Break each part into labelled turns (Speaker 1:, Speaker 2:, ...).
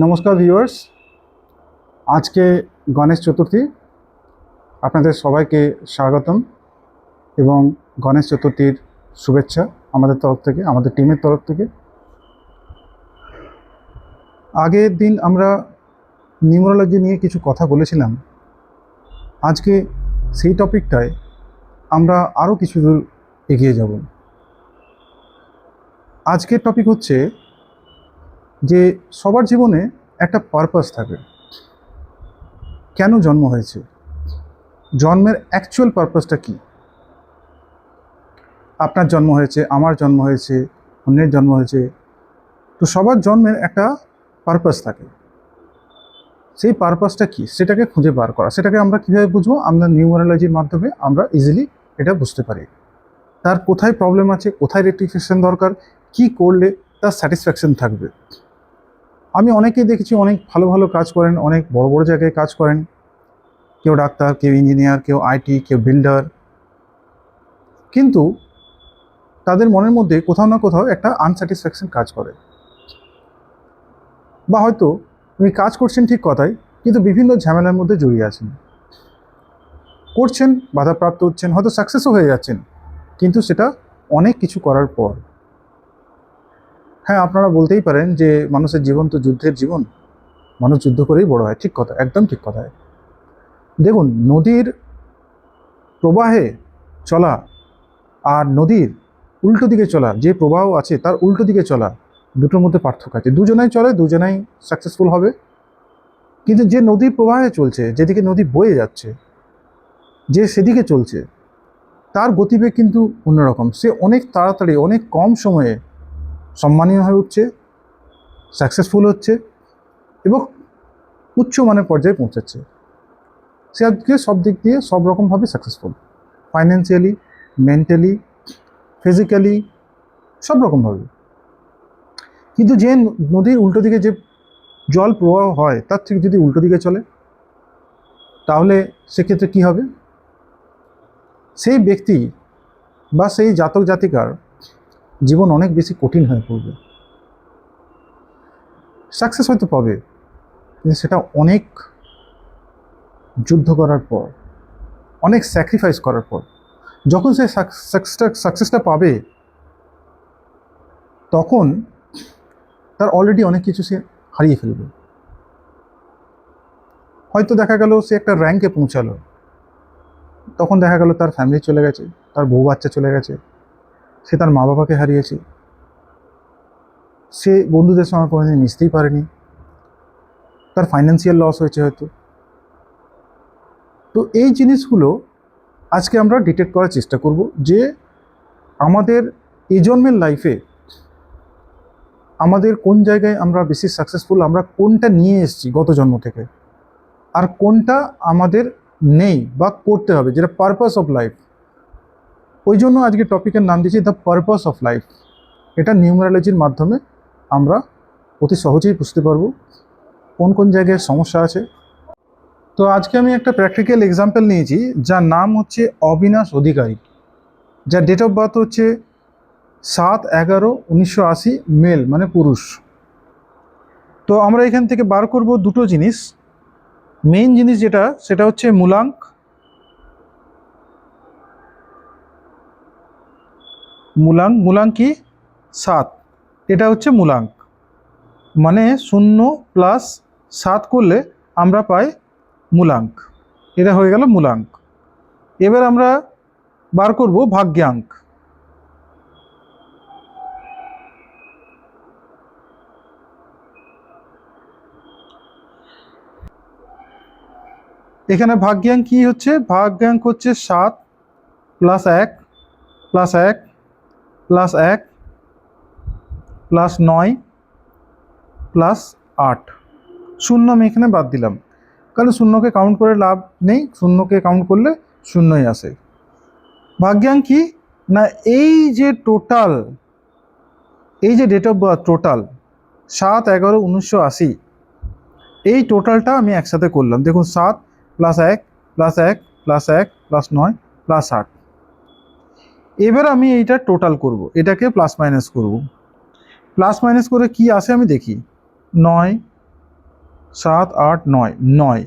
Speaker 1: নমস্কার ভিউয়ার্স। আজকে গণেশ চতুর্থী। আপনাদের সবাইকে স্বাগতম এবং গণেশ চতুর্থীর শুভেচ্ছা আমাদের তরফ থেকে, আমাদের টিমের তরফ থেকে। আগের দিন আমরা নিউমোরোলজি নিয়ে কিছু কথা বলেছিলাম। আজকে সেই টপিকটায় আমরা আরও কিছু দূর এগিয়ে যাব। আজকের টপিক হচ্ছে যে সবার জীবনে একটা পারপাস থাকে। কেন জন্ম হয়েছে? জন্মের অ্যাকচুয়াল পারপাসটা কি? আপনার জন্ম হয়েছে, আমার জন্ম হয়েছে, অন্যের জন্ম হয়েছে। তো সবার জন্মের একটা পারপাস থাকে। সেই পারপাসটা কি? সেটাকে খুঁজে বার করা। সেটাকে আমরা কীভাবে বুঝব? আমরা নিউমারোলজির মাধ্যমে আমরা ইজিলি এটা বুঝতে পারি। তার কোথায় প্রবলেম আছে? কোথায় রেক্টিফিকেশন দরকার? কি করলে তার স্যাটিসফ্যাকশন থাকবে? আমি অনেকেই দেখেছি অনেক ভালো ভালো কাজ করেন, অনেক বড় বড় জায়গায় কাজ করেন। কেউ ডাক্তার, কেউ ইঞ্জিনিয়ার, কেউ আইটি, কেউ বিল্ডার। কিন্তু তাদের মনের মধ্যে কোথাও না কোথাও একটা আনস্যাটিসফ্যাকশন কাজ করে। বা হয়তো উনি কাজ করছেন ঠিক কথাই, কিন্তু বিভিন্ন ঝামেলার মধ্যে জড়িয়ে আছেন। করছেন, বাধাপ্রাপ্ত হচ্ছেন, হয়তো সাকসেসও হয়ে যাচ্ছেন, কিন্তু সেটা অনেক কিছু করার পর। হ্যাঁ আপনারা বলতেই পারেন যে মানুষের জীবন তো যুদ্ধের জীবন। মানুষ যুদ্ধ করেই বড় হয়, ঠিক কথা, একদম ঠিক কথা দেখুন, নদীর প্রবাহে চলা আর নদীর উল্টো দিকে চলা, যে প্রবাহ আছে তার উল্টো দিকে চলা, দুটোর মধ্যে পার্থক্য আছে। দুজনাই চলে, দুজনাই সাকসেসফুল হবে। কিন্তু যে নদীর প্রবাহে চলছে, যেদিকে নদী বয়ে যাচ্ছে, যে সেদিকে চলছে, তার গতিবেগ কিন্তু অন্যরকম। সে অনেক তাড়াতাড়ি, অনেক কম সময়ে সম্মানীয় হয়ে উঠছে সাকসেসফুল হচ্ছে এবং উচ্চ মানের পর্যায়ে পৌঁছাচ্ছে। সে আজকে সব দিক দিয়ে সব রকমভাবে সাকসেসফুল ফাইন্যান্সিয়ালি মেন্টালি ফিজিক্যালি সব রকমভাবে। কিন্তু যে নদীর উল্টো দিকে যে জল প্রবাহ হয়, তার থেকে যদি উল্টো দিকে চলে, তাহলে সেক্ষেত্রে কী হবে? সেই ব্যক্তি বা সেই জাতক জাতিকার জীবন অনেক বেশি কঠিন হয়ে পড়বে। সাকসেস হয়তো পাবে, কিন্তু সেটা অনেক যুদ্ধ করার পর, অনেক স্যাক্রিফাইস করার পর, যখন সে সাকসেসটা পাবে, তখন তার অলরেডি অনেক কিছু সে হারিয়ে ফেলবে। হয়তো দেখা গেল সে একটা র্যাঙ্কে পৌঁছালো, তখন দেখা গেল তার ফ্যামিলি চলে গেছে, তার বউ বাচ্চা চলে গেছে সে তার মা বাবাকে হারিয়েছে। সে বন্ধুদের সঙ্গে কোনোদিন মিশতেই পারেনি। তার ফাইন্যান্সিয়াল লস হয়েছে হয়তো। তো এই জিনিসগুলো আজকে আমরা ডিটেক্ট করার চেষ্টা করব যে আমাদের এই জন্মের লাইফে আমাদের কোন জায়গায় আমরা বেশি সাকসেসফুল আমরা কোনটা নিয়ে এসেছি গত জন্ম থেকে? আর কোনটা আমাদের নেই বা করতে হবে, যেটা পারপাস অফ লাইফ ওই জন্য আজকে টপিকের নাম দিয়েছি দ্য পারপাস অফ লাইফ এটা নিউমারোলজির মাধ্যমে আমরা অতি সহজেই বুঝতে পারব কোন কোন জায়গায় সমস্যা আছে। তো আজকে আমি একটা প্র্যাকটিক্যাল এক্সাম্পল নিয়েছি, যার নাম হচ্ছে অবিনাশ অধিকারী। যার ডেট অফ বার্থ হচ্ছে সাত এগারো উনিশশো আশি মেল মানে পুরুষ। তো আমরা এখান থেকে বার করব দুটো জিনিস। মেইন জিনিস যেটা, সেটা হচ্ছে মূলাঙ্ক মূলাঙ্ক মূলাঙ্ক কি? সাত। এটা হচ্ছে মূলাঙ্ক মানে শূন্য প্লাস সাত করলে আমরা পাই মূলাঙ্ক এটা হয়ে গেল মূলাঙ্ক এবার আমরা বার করব ভাগ্যাঙ্ক। এখানে ভাগ্যাঙ্ক কি হচ্ছে? ভাগ্যাঙ্ক হচ্ছে সাত প্লাস এক প্লাস এক প্লাস এক প্লাস নয় প্লাস আট। শূন্য আমি এখানে বাদ দিলাম। কারণ শূন্যকে কাউন্ট করে লাভ নেই, শূন্যকে কাউন্ট করলে শূন্যই আসে। ভাগ্যাঙ্ক না, এই যে টোটাল এই যে ডেট অফ বার্থ টোটাল সাত, এগারো, উনিশশো আশি, এই টোটালটা আমি একসাথে করলাম। দেখুন, সাত প্লাস এক প্লাস এক প্লাস এক প্লাস নয় প্লাস আট। এবার আমি এইটা টোটাল করব। এটাকে প্লাস মাইনাস করব। প্লাস মাইনাস করে কি আসে আমি দেখি? নয়, সাত, আট, নয় নয়।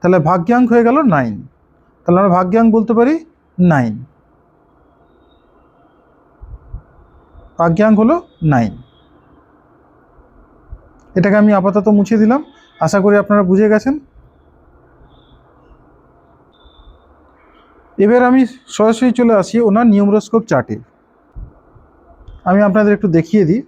Speaker 1: তাহলে ভাগ্যাঙ্ক হয়ে গেল নাইন তাহলে আমরা ভাগ্যাঙ্ক বলতে পারি নাইন ভাগ্যাঙ্ক হলো নাইন এটাকে আমি আপাতত মুছে দিলাম। আশা করি আপনারা বুঝে গেছেন। এবার আমি সরাসরি চলে আসি ওনার নিউমরোস্কোপ চার্টে। আমি আপনাদের একটু দেখিয়ে দিই।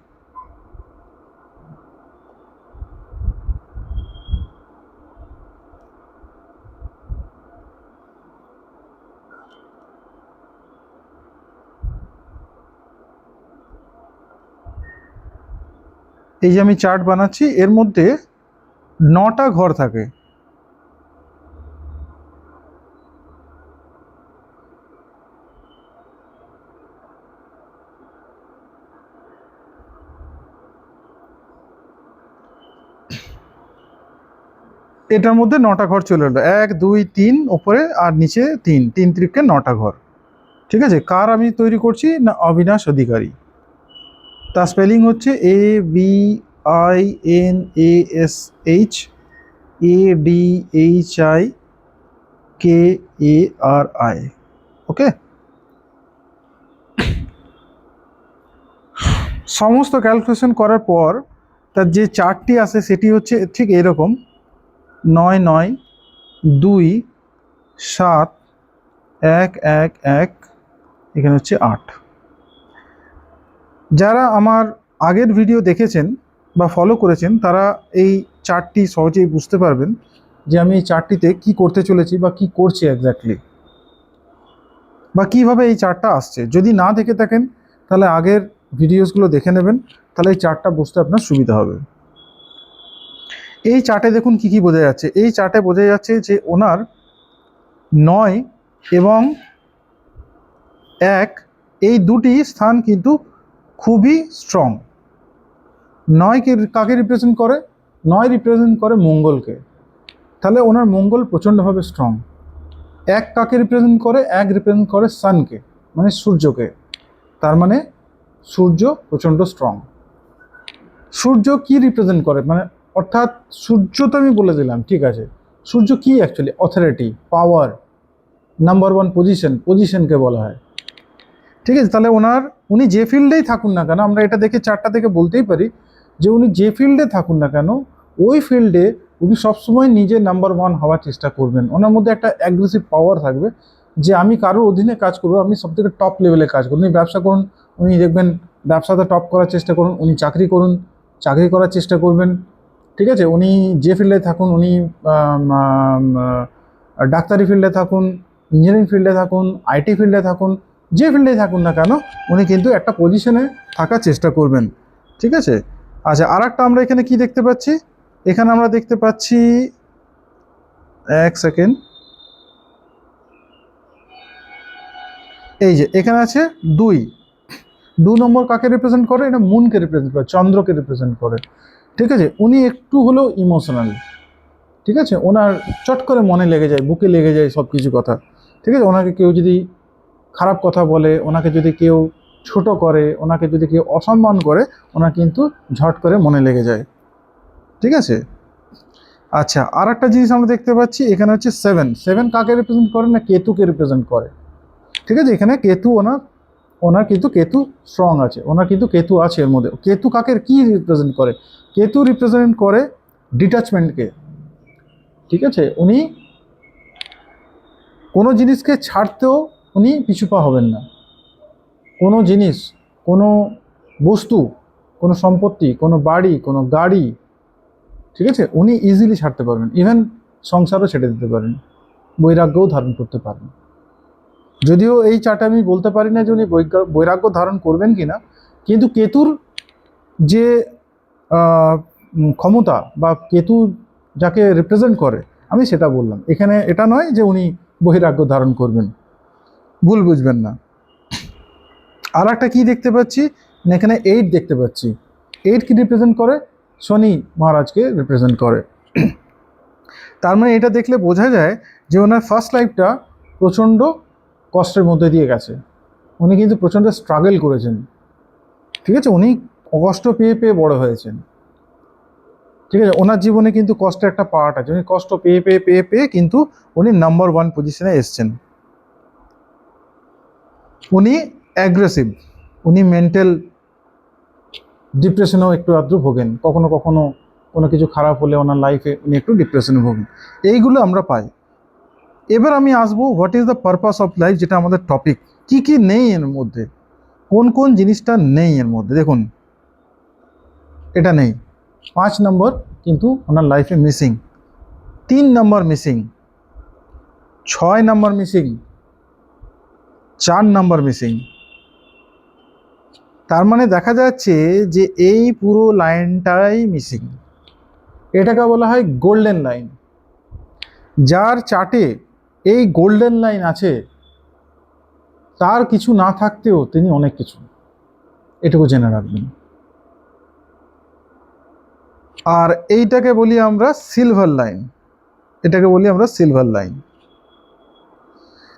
Speaker 1: এই যে আমি চার্ট বানাচ্ছি, এর মধ্যে নটা ঘর থাকে। এটার মধ্যে নটা ঘর চলে এলো। এক, দুই, তিন, ওপরে আর নিচে তিন। তিন ত্রিকে নটা ঘর। ঠিক আছে? কার আমি তৈরি করছি? না, অবিনাশ অধিকারী। তার স্পেলিং হচ্ছে A B I N A S H A D H I K A R I okay সমস্ত ক্যালকুলেশন করার পর তার যে চার্টটি আসে সেটি হচ্ছে ঠিক এরকম। নয় নয় দুই সাত এক এক এক, এখানে হচ্ছে আট। যারা আমার আগের ভিডিও দেখেছেন বা ফলো করেছেন, তারা এই চারটি সহজেই বুঝতে পারবেন যে আমি এই চারটিতে কি করতে চলেছি বা কি করছি এক্স্যাক্টলি বা কীভাবে এই চারটা আসছে। যদি না দেখে থাকেন, তাহলে আগের ভিডিওসগুলো দেখে নেবেন, তাহলে এই চারটা বুঝতে আপনার সুবিধা হবে। এই চার্টে দেখুন কি কি বোঝা যাচ্ছে। এই চার্টে বোঝা যাচ্ছে যে ওনার নয় এবং এক, এই দুটি স্থান কিন্তু খুবই স্ট্রং নয় কে কাকে রিপ্রেজেন্ট করে? নয় রিপ্রেজেন্ট করে মঙ্গলকে। তাহলে ওনার মঙ্গল প্রচণ্ডভাবে স্ট্রং এক কাকে রিপ্রেজেন্ট করে? এক রিপ্রেজেন্ট করে সানকে মানে সূর্যকে। তার মানে সূর্য প্রচণ্ড স্ট্রং সূর্য কি রিপ্রেজেন্ট করে? মানে অর্থাৎ সূর্য তো আমি বলে দিলাম, ঠিক আছে? সূর্য কি actually authority power number one position পজিশনকে বলা হয়। ঠিক আছে? তাহলে ওনার, উনি যে ফিল্ডেই থাকুন না কেন, আমরা এটা দেখে চারটা থেকে বলতেই পারি যে উনি যে ফিল্ডে থাকুন না কেন, ওই ফিল্ডে উনি সবসময় নিজে নাম্বার ওয়ান হওয়ার চেষ্টা করবেন। ওনার মধ্যে একটা অ্যাগ্রেসিভ পাওয়ার থাকবে যে আমি কারোর অধীনে কাজ করব, আমি সব থেকে টপ লেভেলে কাজ করুন উনি ব্যবসা করুন, উনি দেখবেন ব্যবসাতে টপ করার চেষ্টা করুন, উনি চাকরি করুন, চাকরি করার চেষ্টা করবেন ঠিক আছে? উনি যে ফিল্ডে থাকুন, উনি ডাক্তারি ফিল্ডে থাকুন ইঞ্জিনিয়ারিং ফিল্ডে থাকুন আইটি ফিল্ডে থাকুন, যে ফিল্ডে থাকুন না কেন, উনি কিন্তু একটা পজিশনে থাকার চেষ্টা করবেন। ঠিক আছে? আচ্ছা আর একটা আমরা এখানে কি দেখতে পাচ্ছি? এখানে আমরা দেখতে পাচ্ছি, এক সেকেন্ড এই যে, এখানে আছে দুই। দু নম্বর কাকে রিপ্রেজেন্ট করে? এটা মুনকে রিপ্রেজেন্ট করে, চন্দ্রকে রিপ্রেজেন্ট করে। ঠিক আছে? উনি একটু হলেও ইমোশনাল ঠিক আছে? ওনার চট করে মনে লেগে যায়, বুকে লেগে যায় সব কিছু কথা। ঠিক আছে? ওনাকে কেউ যদি খারাপ কথা বলে, ওনাকে যদি কেউ ছোট করে, ওনাকে যদি কেউ অসম্মান করে ওনার কিন্তু ঝট করে মনে লেগে যায়। ঠিক আছে? আচ্ছা আর একটা জিনিস আমরা দেখতে পাচ্ছি, এখানে হচ্ছে সেভেন সেভেন কাকে রিপ্রেজেন্ট করে না? কেতুকে রিপ্রেজেন্ট করে। ঠিক আছে? এখানে কেতু ওনার ওনার কিন্তু কেতু স্ট্রং আছে, ওনার কিন্তু কেতু আছে এর মধ্যে। কেতু কাকে কি রিপ্রেজেন্ট করে? কেতু রিপ্রেজেন্ট করে ডিটাচমেন্টকে ঠিক আছে? উনি কোনো জিনিসকে ছাড়তেও উনি পিছুপা হবেন না। কোনো জিনিস, কোনো বস্তু, কোনো সম্পত্তি, কোনো বাড়ি, কোনো গাড়ি, ঠিক আছে? উনি ইজিলি ছাড়তে পারবেন। ইভেন সংসারও ছেড়ে দিতে পারেন। বৈরাগ্যও ধারণ করতে পারেন যদিও এই চার্টে আমি বলতে পারি না যে উনি বৈরাগ্য ধারণ করবেন কি না কিন্তু কেতুর যে ক্ষমতা বা কেতু যাকে রিপ্রেজেন্ট করে, আমি সেটা বললাম। এখানে এটা নয় যে উনি বহিরাগ্য ধারণ করবেন। ভুল বুঝবেন না। আর একটা কী দেখতে পাচ্ছি? না এখানে এইট দেখতে পাচ্ছি। এইট কি রিপ্রেজেন্ট করে? শনি মহারাজকে রিপ্রেজেন্ট করে। তার মানে এটা দেখলে বোঝা যায় যে ওনার ফার্স্ট লাইফটা প্রচণ্ড কষ্টের মধ্যে দিয়ে গেছে। উনি কিন্তু প্রচণ্ড স্ট্রাগল করেছেন। ঠিক আছে? উনি কষ্ট পেয়ে পেয়ে বড় হয়েছেন। ঠিক আছে? ওনার জীবনে কিন্তু কষ্টের একটা পার্ট আছে। উনি কষ্ট পেয়ে পেয়ে পেয়ে পেয়ে কিন্তু উনি নাম্বার ওয়ান পজিশনে এসছেন। উনি অ্যাগ্রেসিভ উনি মেন্টাল ডিপ্রেশনেও একটু আদ্র ভোগেন। কখনো কখনো কোনো কিছু খারাপ হলে ওনার লাইফে উনি একটু ডিপ্রেশনে ভোগেন। এইগুলো আমরা পাই। এবার আমি আসব what is the purpose of life যেটা আমাদের টপিক কি কি নেই এর মধ্যে? কোন কোন জিনিসটা নেই এর মধ্যে? দেখুন, এটা নেই। পাঁচ নম্বর কিন্তু ওনার লাইফে মিসিং তিন নম্বর মিসিং ছয় নম্বর মিসিং চার নম্বর মিসিং তার মানে দেখা যাচ্ছে যে এই পুরো লাইনটাই মিসিং এটাকে বলা হয় গোল্ডেন লাইন যার চার্টে এই গোল্ডেন লাইন আছে, তার কিছু না থাকতেও তিনি অনেক কিছু। এটুকু জেনে রাখবেন। আর এইটাকে বলি আমরা সিলভার লাইন এটাকে বলি আমরা সিলভার লাইন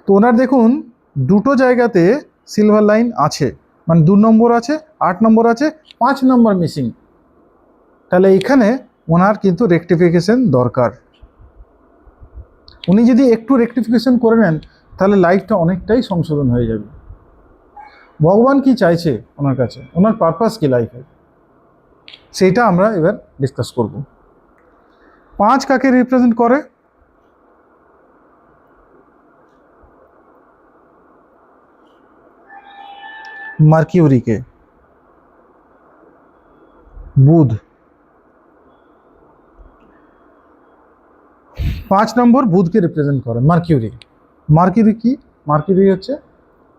Speaker 1: তো ওনার দেখুন, দুটো জায়গাতে সিলভার লাইন আছে। মানে দু নম্বর আছে, আট নম্বর আছে, পাঁচ নম্বর মিসিং তাহলে এখানে ওনার কিন্তু রেকটিফিকেশন দরকার। উনি যদি একটু রেকটিফিকেশন করে নেন, তাহলে লাইফটা অনেকটাই সংশোধন হয়ে যাবে। ভগবান কি চাইছে ওনার কাছে? ওনার পারপাস কি লাইফে সেইটা আমরা এবার ডিসকাস করব। পাঁচ কাকে রিপ্রেজেন্ট করে? মার্কিউরিকে। বুধ। পাঁচ নম্বর বুধকে রিপ্রেজেন্ট করে মার্কিউরি। মার্কিউরি কি? মার্কিউরি হচ্ছে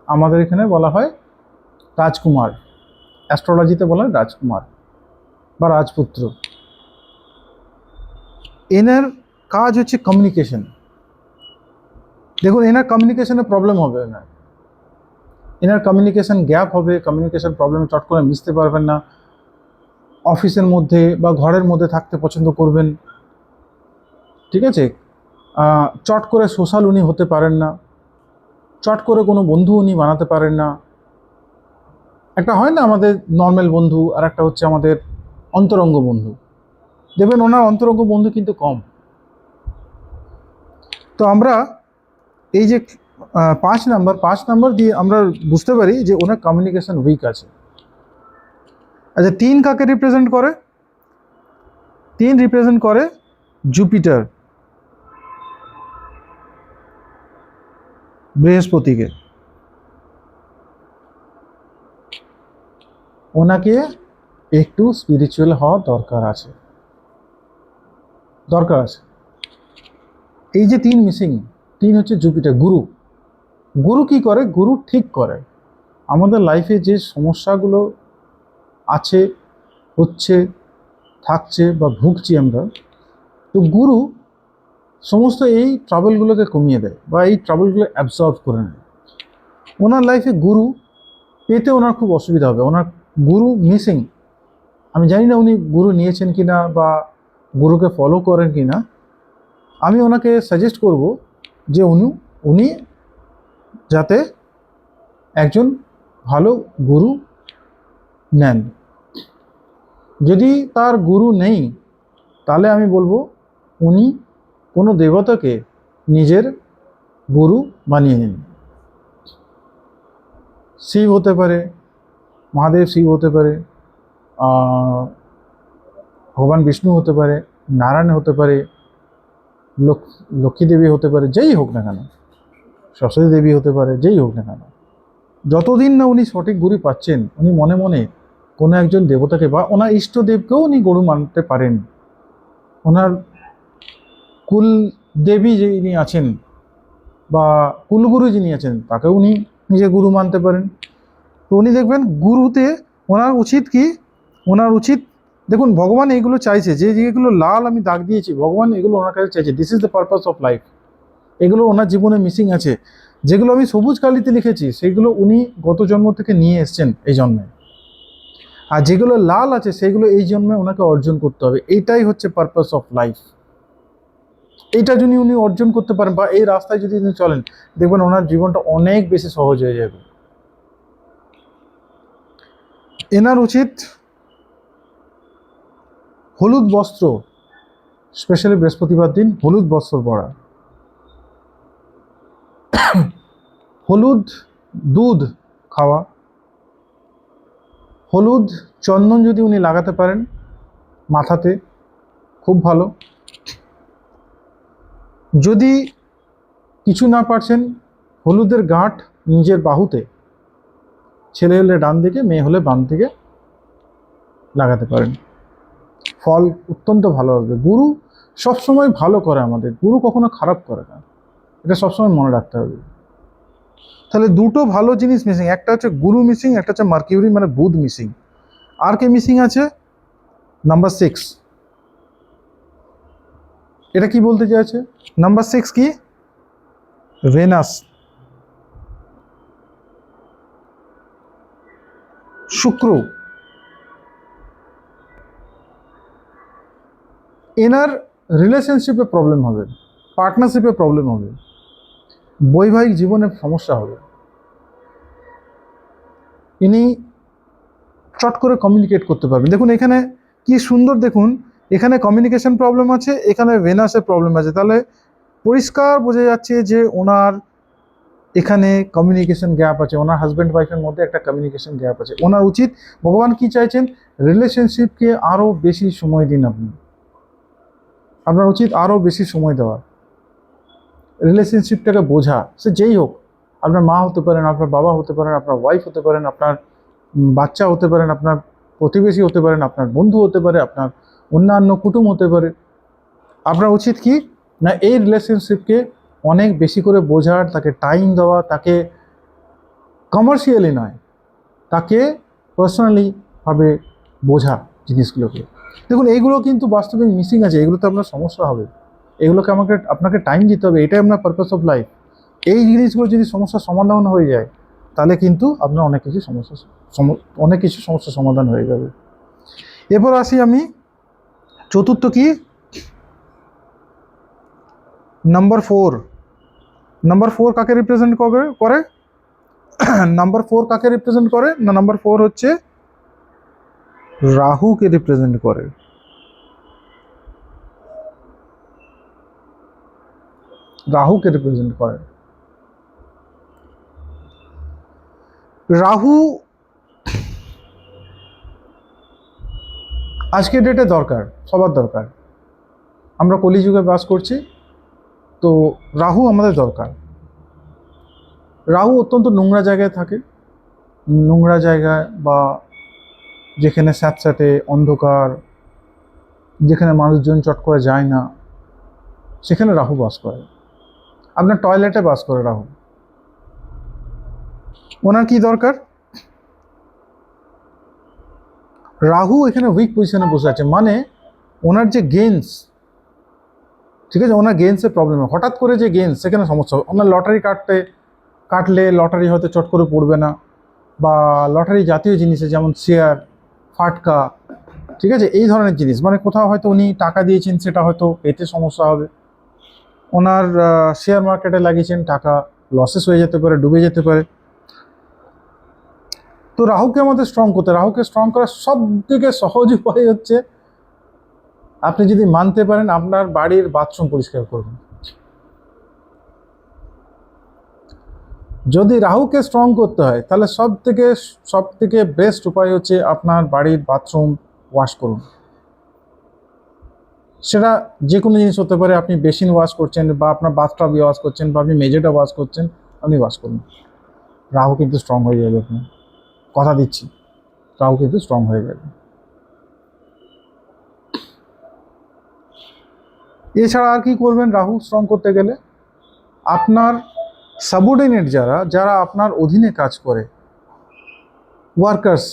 Speaker 1: আমাদের এখানে বলা হয় রাজকুমার। অ্যাস্ট্রোলজিতে বলা হয় রাজকুমার বা রাজপুত্র। এনার কাজ হচ্ছে কমিউনিকেশন দেখুন, এনার কমিউনিকেশনে প্রবলেম হবে না। এনার কমিউনিকেশন গ্যাপ হবে কমিউনিকেশন প্রবলেম চট করে মিশতে পারবেন না। অফিসের মধ্যে বা ঘরের মধ্যে থাকতে পছন্দ করবেন। ঠিক আছে? চট করে সোশ্যাল উনি হতে পারেন না, চট করে কোনো বন্ধু উনি বানাতে পারেন না। একটা হয় না আমাদের নর্মাল বন্ধু আর একটা হচ্ছে আমাদের অন্তরঙ্গ বন্ধু। দেখবেন ওনার অন্তরঙ্গ বন্ধু কিন্তু কম। তো আমরা এই যে পাঁচ নাম্বার পাঁচ নাম্বার দিয়ে আমরা বুঝতে পারি যে ওনার কমিউনিকেশন উইক আছে। আচ্ছা তিন কাকে রিপ্রেজেন্ট করে? তিন রিপ্রেজেন্ট করে জুপিটার বৃহস্পতিকে। ওনাকে একটু স্পিরিচুয়াল হওয়া দরকার আছে। দরকার আছে। এই যে তিন মিসিং তিন হচ্ছে জুপিটার গুরু। গুরু কি করে? গুরু ঠিক করে। আমাদের লাইফে যে সমস্যাগুলো আছে, হচ্ছে, থাকছে বা ভুগছি আমরা, তো গুরু সমস্ত এই ট্রাভেলগুলোকে কমিয়ে দেয় বা এই ট্রাভেলগুলো অ্যাবজর্ব করে নেয়। ওনার লাইফে গুরু পেতে ওনার খুব অসুবিধা হবে। ওনার গুরু মিসিং আমি জানি না উনি গুরু নিয়েছেন কি না বা গুরুকে ফলো করেন কি না আমি ওনাকে সাজেস্ট করব যে উনি উনি যাতে একজন ভালো গুরু নেন। যদি তার গুরু নেই, তাহলে আমি বলব উনি কোনো দেবতাকে নিজের গুরু বানিয়ে নিন। শিব হতে পারে, মহাদেব শিব হতে পারে ভগবান বিষ্ণু হতে পারে, নারায়ণ হতে পারে লক্ষ- লক্ষ্মী দেবী হতে পারে, যেই হোক না কেন, সরস্বতী দেবী হতে পারে, যেই হোক না কেন, যতদিন না উনি সঠিক গুরু পাচ্ছেন, উনি মনে মনে কোনো একজন দেবতাকে বা ওনার ইষ্টদেবকেও উনি গরু মানতে পারেন। ওনার কুল দেবী যিনি আছেন বা কুলগুরু যিনি আছেন তাকে উনি নিজে গুরু মানতে পারেন। তো উনি দেখবেন গুরুতে ওনার উচিত কি? ওনার উচিত, দেখুন, ভগবান এইগুলো চাইছে, যে যেগুলো লাল আমি দাগ দিয়েছি, ভগবান এগুলো ওনার কাছে চাইছে। This is the purpose of life এগুলো ওনার জীবনে মিসিং আছে। যেগুলো আমি সবুজ কালিতে লিখেছি, সেগুলো উনি গত জন্ম থেকে নিয়ে এসছেন এই জন্মে। আর যেগুলো লাল আছে, সেগুলো এই জন্মে ওনাকে অর্জন করতে হবে। এইটাই হচ্ছে পারপাস অফ লাইফ এইটা যদি উনি অর্জন করতে পারেন বা এই রাস্তায় যদি উনি চলেন, দেখবেন ওনার জীবনটা অনেক বেশি সহজ হয়ে যাবে। এনার উচিত হলুদ বস্ত্র স্পেশালি বৃহস্পতিবার দিন হলুদ বস্ত্র পরা। হলুদ দুধ খাওয়া। হলুদ চন্দন যদি উনি লাগাতে পারেন মাথাতে, খুব ভালো। যদি কিছু না পারছেন, হলুদের গাঁট নিজের বাহুতে ছেলে হলে ডান দিকে, মেয়ে হলে বাম দিকে লাগাতে পারেন। ফল অত্যন্ত ভালো হবে গুরু সবসময় ভালো করে আমাদের। গুরু কখনো খারাপ করে না। এটা সবসময় মনে রাখতে হবে। তাহলে দুটো ভালো জিনিস মিসিং একটা হচ্ছে গুরু মিসিং একটা হচ্ছে মার্কিউরি মানে বুধ মিসিং আর কে মিসিং আছে? নাম্বার সিক্স এটা কি বলতে চাইছে? নাম্বার সিক্স কি? ভেনাস শুক্র। এনার রিলেশনশিপে প্রবলেম হবে পার্টনারশিপে প্রবলেম হবে, বৈবাহিক জীবনে সমস্যা হবে। ইনি চট করে কমিউনিকেট করতে পারবেন। দেখুন, এখানে কি সুন্দর দেখুন এখানে কমিউনিকেশন প্রবলেম আছে, এখানে ভেনাসের প্রবলেম আছে। তাহলে পরিষ্কার বোঝা যাচ্ছে যে ওনার এখানে কমিউনিকেশন গ্যাপ আছে, ওনার হাজব্যান্ড ওয়াইফের মধ্যে একটা কমিউনিকেশন গ্যাপ আছে। ওনার উচিত, ভগবান কি চাইছেন? রিলেশনশিপকে আরও বেশি সময় দিন আপনি। আপনার উচিত আরও বেশি সময় দেওয়া রিলেশনশিপটাকে বোঝা, সে যেই হোক, আপনার মা হতে পারেন, আপনার বাবা হতে পারেন, আপনার ওয়াইফ হতে পারেন, আপনার বাচ্চা হতে পারেন, আপনার প্রতিবেশী হতে পারেন, আপনার বন্ধু হতে পারে, আপনার অন্যান্য কুটুম হতে পারে। আপনার উচিত কি? না, এই রিলেশনশিপকে অনেক বেশি করে বোঝার, তাকে টাইম দেওয়া, তাকে কমার্শিয়ালি নয়, তাকে পার্সোনালিভাবে বোঝা জিনিসগুলোকে। দেখুন, এইগুলো কিন্তু বাস্তবে মিসিং আছে এগুলোতে আপনার সমস্যা হবে। এগুলোকে আমাকে, আপনাকে টাইম দিতে হবে, এটাই আপনার পারপাস অফ লাইফ এই জিনিসগুলো যদি সমস্যার সমাধান হয়ে যায়, তাহলে কিন্তু আপনার অনেক কিছু সমস্যা অনেক কিছু সমস্যার সমাধান হয়ে যাবে। এরপর আসি আমি চতুর্থ কি? নাম্বার ফোর নাম্বার ফোর কাকে রিপ্রেজেন্ট করবে করে? নাম্বার ফোর কাকে রিপ্রেজেন্ট করে? না নাম্বার ফোর হচ্ছে রাহুকে রিপ্রেজেন্ট করে। রাহুকে রিপ্রেজেন্ট করে। রাহু আজকের ডেটে দরকার, সবার দরকার। আমরা কলিযুগে বাস করছি, তো রাহু আমাদের দরকার। রাহু অত্যন্ত নোংরা জায়গায় থাকে। নোংরা জায়গায় বা যেখানে স্যাঁতস্যাঁতে, অন্ধকার, যেখানে মানুষজন চট করে যায় না, সেখানে রাহু বাস করে। আপনার টয়লেটে বাস করে রাহু। ওনার কি দরকার? রাহু এখানে উইক পজিশনে বসে আছে। মানে ওনার যে গেন্স ঠিক আছে? ওনার গেন্সের প্রবলেম হয় হঠাৎ করে যে গেন্স সেখানে সমস্যা হবে। ওনার লটারি কাটতে, কাটলে লটারি হয়তো চট করে পড়বে না। বা লটারি জাতীয় জিনিসে যেমন শেয়ার ফাটকা, ঠিক আছে? এই ধরনের জিনিস। মানে কোথাও হয়তো উনি টাকা দিয়েছেন, সেটা হয়তো পেতে সমস্যা হবে। ওনার শেয়ার মার্কেটে লাগিয়েছেন, টাকা লসেস হয়ে যেতে পারে, ডুবে যেতে পারে। তো রাহুকে আমাদের স্ট্রং করতে রাহুকে স্ট্রং করার সব থেকে সহজ উপায় হচ্ছে আপনি যদি মানতে পারেন আপনার বাড়ির বাথরুম পরিষ্কার করবেন। যদি রাহুকে স্ট্রং করতে হয়, তাহলে সব থেকে সব থেকে বেস্ট উপায় হচ্ছে আপনার বাড়ির বাথরুম ওয়াশ করুন। সেটা যে কোনো জিনিস হতে পারে, আপনি বেসিন ওয়াশ করছেন বা আপনার বাথটাব ওয়াশ করছেন বা আপনি মেজেটা ওয়াশ করছেন, আপনি ওয়াশ করুন। রাহু কিন্তু স্ট্রং হয়ে যাবে আপনি কথা দিচ্ছি। রাহু কিন্তু স্ট্রং হয়ে যাবে এছাড়া আর কি করবেন রাহু স্ট্রং করতে গেলে আপনার সাবঅর্ডিনেট যারা যারা আপনার অধীনে কাজ করে ওয়ার্কার্স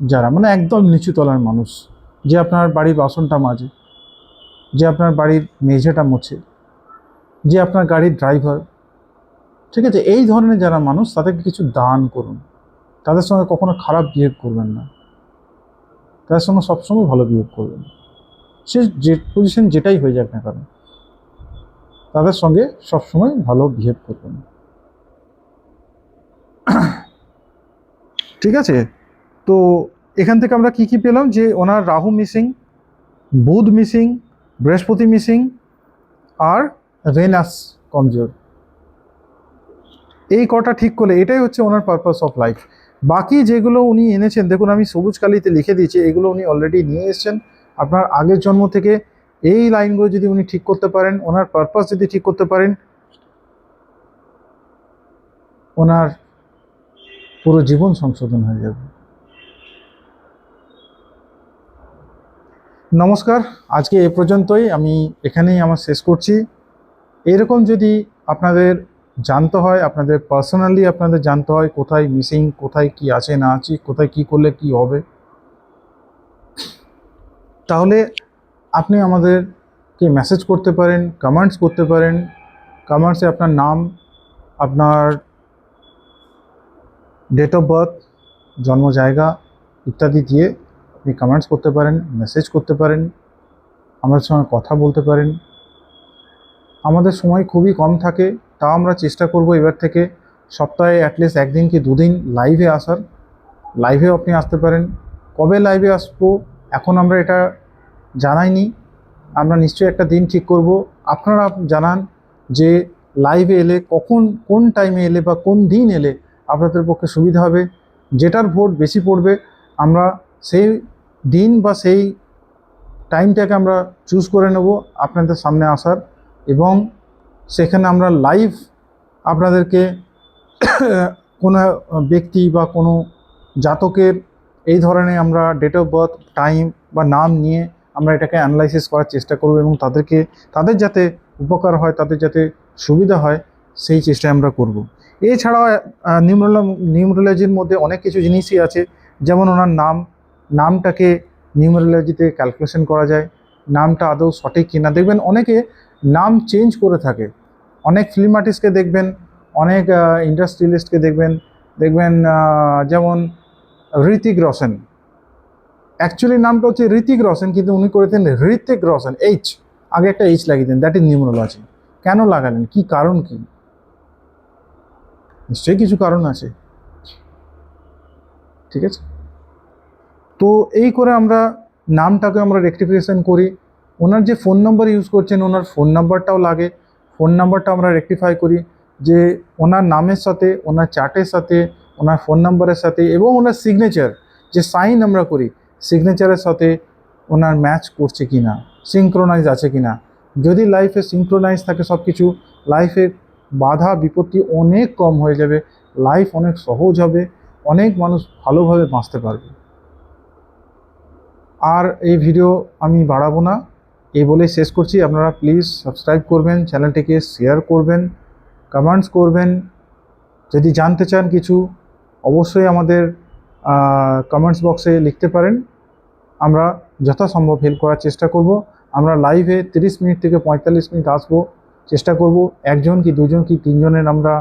Speaker 1: যারা মানে একদম নিচু তলার মানুষ, যে আপনার বাড়ির বাসনটা মাজে, যে আপনার বাড়ির মেঝেটা মোছে, যে আপনার গাড়ির ড্রাইভার ঠিক আছে? এই ধরনের যারা মানুষ, তাদেরকে কিছু দান করুন। তাদের সঙ্গে কখনো খারাপ বিহেভ করবেন না। তাদের সঙ্গে সবসময় ভালো বিহেভ করবেন। সে যে পজিশন যেটাই হয়ে যাক না কেন, তাদের সঙ্গে সবসময় ভালো বিহেভ করবেন। ঠিক আছে? তো এখান থেকে আমরা কি কি পেলাম? যে ওনার রাহু মিসিং বুধ মিসিং বৃহস্পতি মিসিং আর রেনাস কমজোর। এই কটা ঠিক করলে এটাই হচ্ছে ওনার পারপাস অফ লাইফ বাকি যেগুলো উনি এনেছেন, দেখুন আমি সবুজ কালিতে লিখে দিয়েছি, এগুলো উনি অলরেডি নিয়ে এসেছেন। আপনার আগের জন্ম থেকে এই লাইনগুলো যদি উনি ঠিক করতে পারেন, ওনার পারপাস যদি ঠিক করতে পারেন, ওনার পুরো জীবন সংশোধন হয়ে যাবে। নমস্কার, আজকে এ পর্যন্তই, আমি এখানেই আমার শেষ করছি। এরকম যদি আপনাদের জানতে হয়, আপনাদের পার্সোনালি আপনাদের জানতে হয় কোথায় মিসিং কোথায় কি আছে, না আছে, কোথায় কি করলে কি হবে। তাহলে আপনি আমাদেরকে মেসেজ করতে পারেন কমেন্টস করতে পারেন। কমেন্টসে আপনার নাম, আপনার ডেট অফ বার্থ জন্ম জায়গা ইত্যাদি দিয়ে আপনি কমেন্টস করতে পারেন মেসেজ করতে পারেন। আমাদের সঙ্গে কথা বলতে পারেন। আমাদের সময় খুবই কম থাকে, তাও আমরা চেষ্টা করব এবার থেকে সপ্তাহে অ্যাটলিস্ট একদিন কি দুদিন লাইভে আসার। লাইভেও আপনি আসতে পারেন। কবে লাইভে আসব, এখন আমরা এটা জানাইনি। আমরা নিশ্চয়ই একটা দিন ঠিক করব। আপনারা জানান যে লাইভে এলে কখন, কোন টাইমে এলে বা কোন দিন এলে আপনাদের পক্ষে সুবিধা হবে। যেটার ভোট বেশি পড়বে, আমরা সেই দিন বা সেই টাইমটাকে আমরা চুজ করে নেব আপনাদের সামনে আসার। এবং সেখানে আমরা লাইভ আপনাদেরকে কোনো ব্যক্তি বা কোনো জাতকের এই ধরনের আমরা ডেট অফ বার্থ টাইম বা নাম নিয়ে আমরা এটাকে অ্যানালাইসিস করার চেষ্টা করব এবং তাদেরকে, তাদের যাতে উপকার হয়, তাদের যাতে সুবিধা হয়, সেই চেষ্টা আমরা করব। এছাড়াও নিউমোলো নিউমোরোলজির মধ্যে অনেক কিছু জিনিসই আছে। যেমন ওনার নাম, নামটাকে নিউমোরোলজিতে ক্যালকুলেশন করা যায়। নামটা আদৌ সঠিক কিনা? দেখবেন অনেকে নাম চেঞ্জ করে থাকে। অনেক ফিল্ম আর্টিস্টকে দেখবেন, অনেক ইন্ডাস্ট্রিয়ালিস্টকে দেখবেন দেখবেন যেমন ঋতিক রোশন। অ্যাকচুয়ালি নামটা হচ্ছে ঋতিক রোশন, কিন্তু উনি করেছেন ঋতিক রোশন এইচ আগে একটা এইচ লাগিয়ে দেন দ্যাট ইজ নিউমোরোলজি কেন লাগালেন? কি কারণ কি? নিশ্চয়ই কিছু কারণ আছে। ঠিক আছে? তো এই করে আমরা নামটাকে আমরা রেকটিফিকেশন করি। ওনার যে ফোন নাম্বার ইউজ করছেন, ওনার ফোন নাম্বারটাও লাগে। ফোন নাম্বারটা আমরা রেকটিফাই করি যে ওনার নামের সাথে, ওনার চার্টের সাথে, ওনার ফোন নাম্বারের সাথে এবং ওনার সিগনেচার যে সাইন আমরা করি সিগনেচারের সাথে ওনার ম্যাচ করছে কি না সিঙ্ক্রোনাইজ আছে কি না যদি লাইফে সিঙ্ক্রোনাইজ থাকে সব কিছু লাইফে বাধা, বিপত্তি অনেক কম হয়ে যাবে লাইফ অনেক সহজ হবে, অনেক মানুষ ভালোভাবে বাঁচতে পারবে। আর এই ভিডিও আমি বাড়াবো না। এই বলে শেষ করছি। আপনারা প্লিজ সাবস্ক্রাইব করবেন চ্যানেলটিকে শেয়ার করবেন কমেন্টস করবেন। যদি জানতে চান কিছু, অবশ্যই আমাদের কমেন্টস বক্সে লিখতে পারেন। আমরা যথাসম্ভব হেল্প করার চেষ্টা করব। আমরা লাইভে তিরিশ মিনিট থেকে পঁয়তাল্লিশ মিনিট আসব, চেষ্টা করব একজন কি দুজন কি তিনজনের আমরা,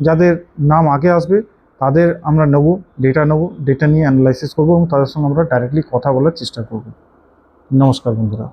Speaker 1: যাদের নাম আগে আসবে, তাদের আমরা নেব ডেটা নেব ডেটা নিয়ে অ্যানালাইসিস করব এবং তাদের সঙ্গে আমরা ডাইরেক্টলি কথা বলার চেষ্টা করব। নমস্কার বন্ধুরা।